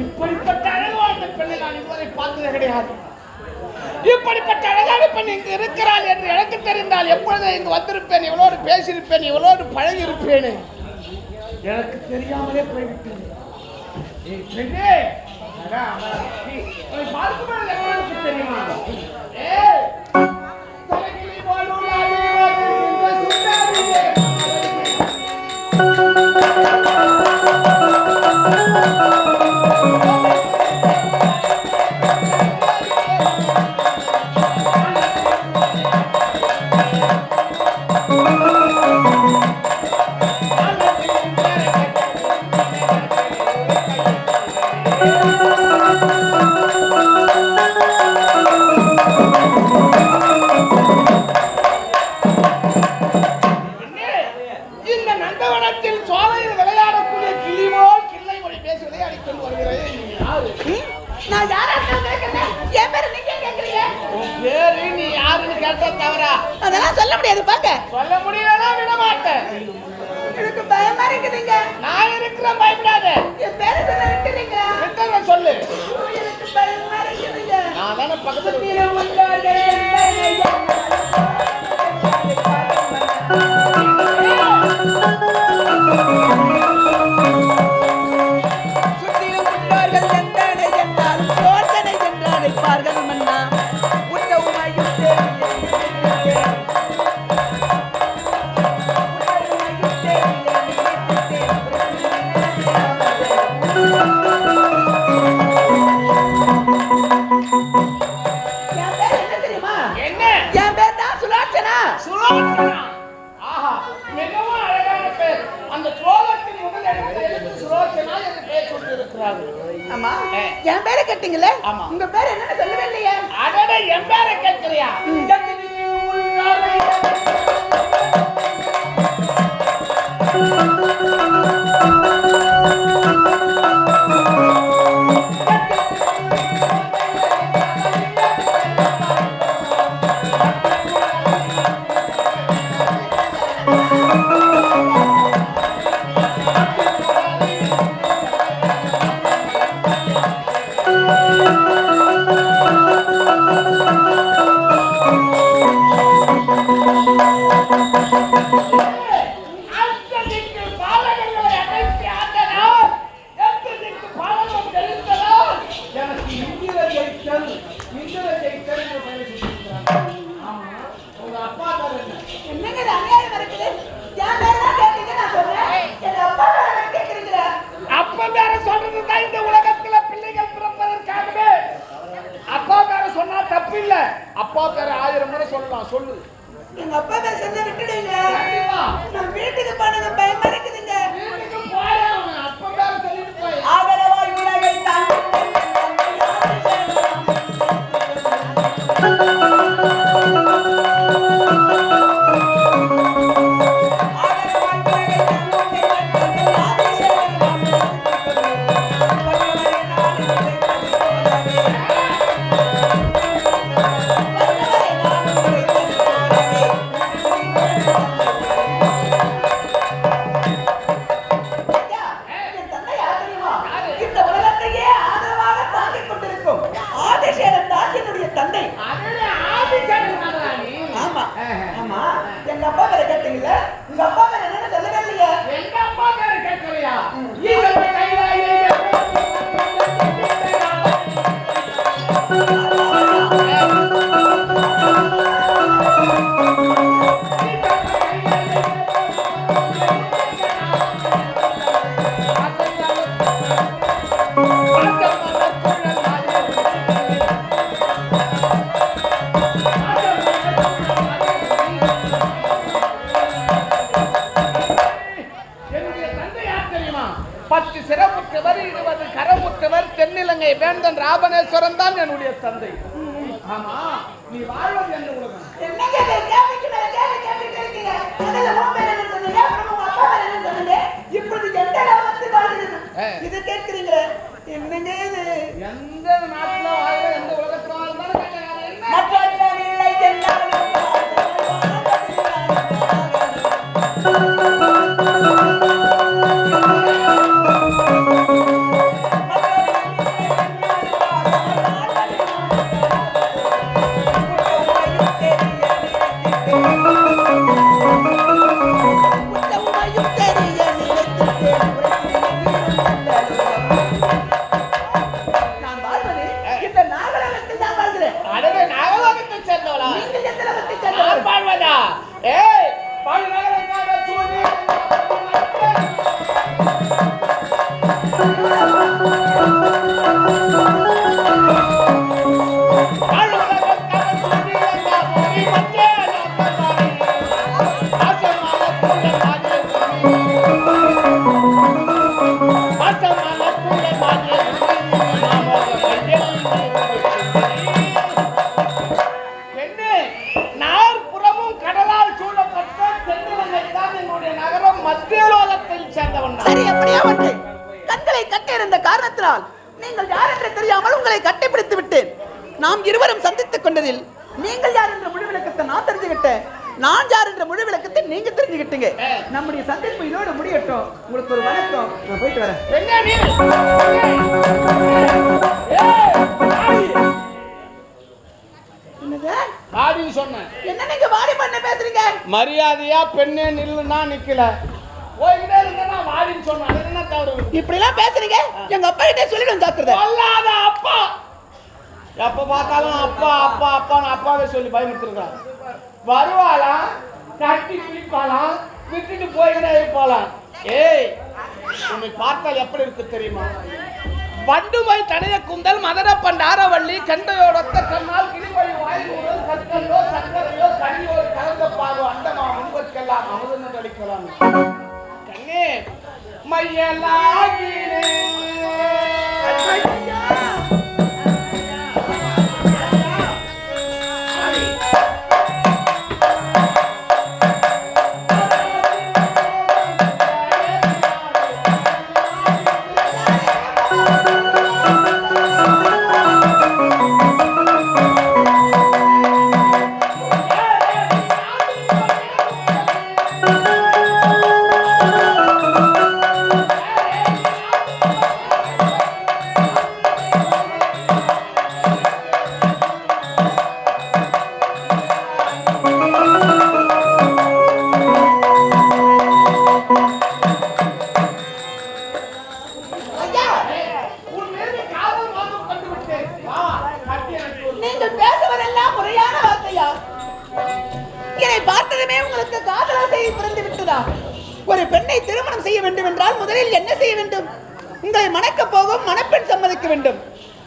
இப்படிப்பட்ட அழகான பெண்ணை நான் இதுவரை பார்த்தது கிடையாது இப்படிப்பட்ட அழகான பெண் இங்கு இருக்கிறாள் என்று எனக்கு தெரிந்தால் எப்பொழுது இங்கு வந்திருப்பேன் இவளோடு பேசியிருப்பேன் இவளோடு பழகி இருப்பேன் எனக்கு தெரியாமலே போய்விட்டது பார்க்கும்போது எவ்வளவு அதெல்லாம் சொல்ல முடியாது பாக்க. சொல்ல முடியலன்னா விட மாட்டேன். எனக்கு பயமா இருக்குதுங்க. நான் இருக்கிற பயப்படாத. என் பேரை சொல்ல விட்டுறீங்க சொல்லு. எனக்கு பயமா இருக்குதுங்க. நான் தானே பக்கத்துல உள்ளாடே அந்த சோழத்தின் முதல் எழுத்து சுலோச்சனா என்று பெயர் கொண்டிருக்கிறார்கள் ஆமா. என் பேரை கேட்டீங்களே ஆமா. உங்க பேர் என்னன்னு சொல்லவே இல்லையே. அடட என் பேரை கேட்கிறியா? அஷ்டதிக்கு papá தென்னிலங்கை வேந்தன் ராபணேஸ்வரன் தான் என்னுடைய தந்தை. ஆமா நீ வாழ்வது எந்த உலகம்? இப்பொழுது எந்த. இது கேட்கிறீங்களே. என்னங்க இது? எந்த நாட்டுல வாழ்ற எந்த உலகத்துல லோகத்தில் சேர்ந்தவன். சரி எப்படியா ஒன்று கண்களை கட்டியிருந்த காரணத்தினால் நீங்கள் யார் என்று தெரியாமல் உங்களை கட்டிப்பிடித்து விட்டேன். நாம் இருவரும் சந்தித்துக் கொண்டதில் நீங்கள் யார் என்ற முழு விளக்கத்தை நான் தெரிஞ்சுக்கிட்டேன் நான் யார் என்ற முழு விளக்கத்தை நீங்க தெரிஞ்சுக்கிட்டீங்க நம்முடைய சந்திப்பு இதோட முடியட்டும். உங்களுக்கு ஒரு வணக்கம். நான் போயிட்டு வரேன். சொன்னேன். என்ன நீங்க வாடி பண்ண பேசுறீங்க? மரியாதையா பெண்ணே நில்லுனா நிக்கல. போய்கிட்டே இருக்கா வாடின்னு சொன்னேன் அது என்ன தவறு இப்படி எல்லாம் பேசுறீங்க எங்க அப்பா கிட்டே சொல்லிடும் சொல்லாத அப்பா. எப்ப பார்த்தாலும் அப்பா அப்பா அப்பான்னு அப்பாவே சொல்லி பயமுறுத்திருக்கான் வருவாளா? கட்டி குளிப்பாளாம்? விட்டுட்டு போய்கிட்டே இருப்பாளாம். ஏய் உன்னை பார்த்தால் எப்படி இருக்கு தெரியுமா? வண்டுமை தடைய குந்தல் மதர பண்டாரவள்ளி கண்டையோடத்த கண்ணால் கிளிமொழி வாய்மூடல் கற்கல்லோ சக்கரையோ கனியோ கலந்த பாரு அண்டமா முன்பற்கெல்லாம் அமுதன்னு அளிக்கலாம் மையலாகிறேன் என்றால் முதலில் என்ன செய்ய வேண்டும்? உங்களை மணக்க போகும் மணப்பெண் சம்மதிக்க வேண்டும்.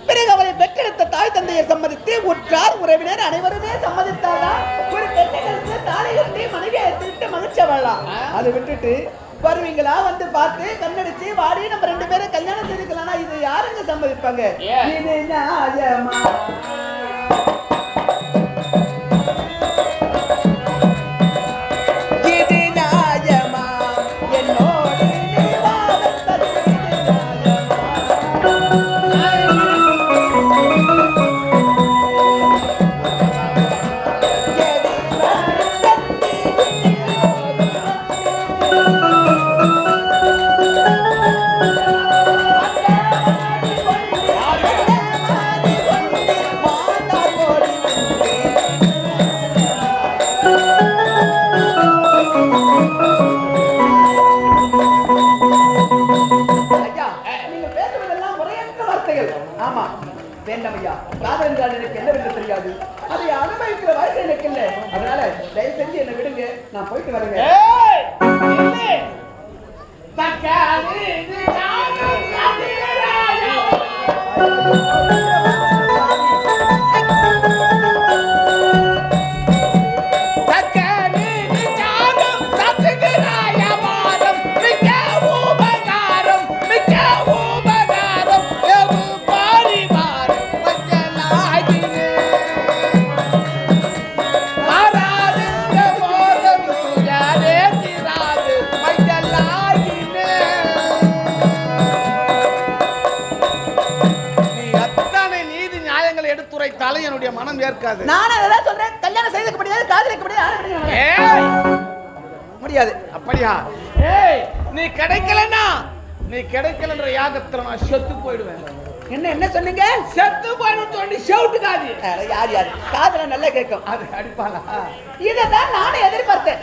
பிறகு அவளை பெற்றெடுத்த தாய் தந்தையை சம்மதித்து உற்றார் உறவினர் அனைவருமே சம்மதித்தாதான் ஒரு பெண்ணுகளுக்கு தாலை கட்டி மனைவியை எடுத்துட்டு மகிழ்ச்சி வாழலாம் அதை விட்டுட்டு வருவீங்களா? வந்து பார்த்து கண்ணடிச்சு வாடி நம்ம ரெண்டு பேரும் கல்யாணம் செய்துக்கலாம்னா இது யாருங்க சம்மதிப்பாங்க? இது நியாயமா ஏற்காது நானும் அதான் சொல்றேன். கல்யாணம் செய்துக்க முடியாது காதலிக்க முடியாது முடியாது. அப்படியா? ஏய்! நீ கிடைக்கலன்னா நீ கிடைக்கலன்ற யாகத்துல நான் செத்து போயிடுவேன். என்ன என்ன சொன்னீங்க? செத்து போயிடும் சொல்லி செவுட்டுக்காது அட, யார் யார்? காதுல நல்லா கேட்கும். அது அடிப்பாளா? இதைதான் நானும் எதிர்பார்த்தேன்.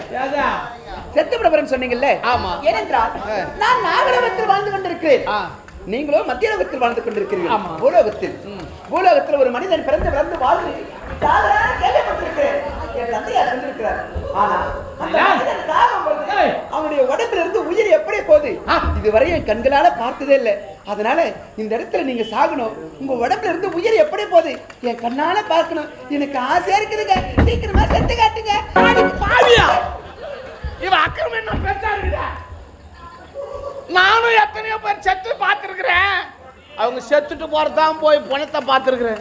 செத்து பிரபரம் சொன்னீங்கல்ல? ஆமா. ஏனென்றால். நான் நாகலோகத்தில் வாழ்ந்து கொண்டிருக்கிறேன். ஆ. நீங்களோ மத்தியலோகத்தில் வாழ்ந்து கொண்டிருக்கிறீர்கள். பூலோகத்தில். பூலோகத்தில் ஒரு மனிதன் பிறந்து வளர்ந்து வாழ்ந்து சாதாரண கேள்விப்பட்டிருக்கிறேன் என் தந்தையார் சொல்லியிருக்கிறார். ஆனா. அவனுடைய உடம்புல இருந்து உயிர் எப்படி போகுது? ஆ. இதுவரை என் கண்களால பார்த்ததே இல்லை. அதனால இந்த இடத்துல நீங்க சாகணும். உங்க உடம்புல இருந்து உயிர் எப்படி போகுது? என் கண்ணால பார்க்கணும். எனக்கு ஆசையா இருக்குதுங்க. சீக்கிரமா செத்து காட்டுங்க. பாவியா! இவ அக்கிரமம் என்ன பெருசா இருக்குதா. நானும் எத்தனையோ பேர் செத்து பார்த்துருக்குறேன். அவங்க செத்துட்டு போறதான் போய் பணத்தை பார்த்துருக்குறேன்.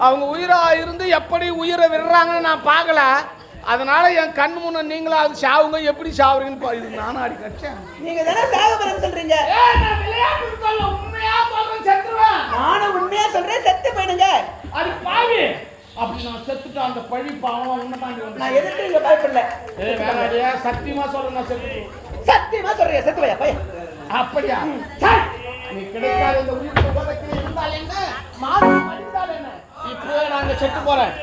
அவங்க உயிரா இருந்து எப்படி உயிரை விடுறாங்கன்னு நான் பார்க்கல. அதனால என் கண் முன்ன நீங்களும் அது சாவுங்க எப்படி சாவுறீங்கன்னு பா- இது நானும் அடி கட்டேன் நீங்க தானே சாகபரம் சொல்றீங்க? நானும் உண்மையா சொல்றேன் செத்து போயிடுங்க. அது பாவி. அப்படி நான் செத்துட்டு அந்த பழி பாவம் உன்னை தாண்டி வந்து நான் எதுக்கு இங்க பயப்படல? ஏய் வேற அடியா சத்தியமா சொல்றேன் நான் செத்துட்டு சத்தியமா சொல்றீங்க செத்து போயா? பையன் அப்படியா. நீ கிடைக்காத இந்த உதவி இருந்தால் என்ன? மடிந்தால் என்ன? நாங்கள் செத்து போகிறேன்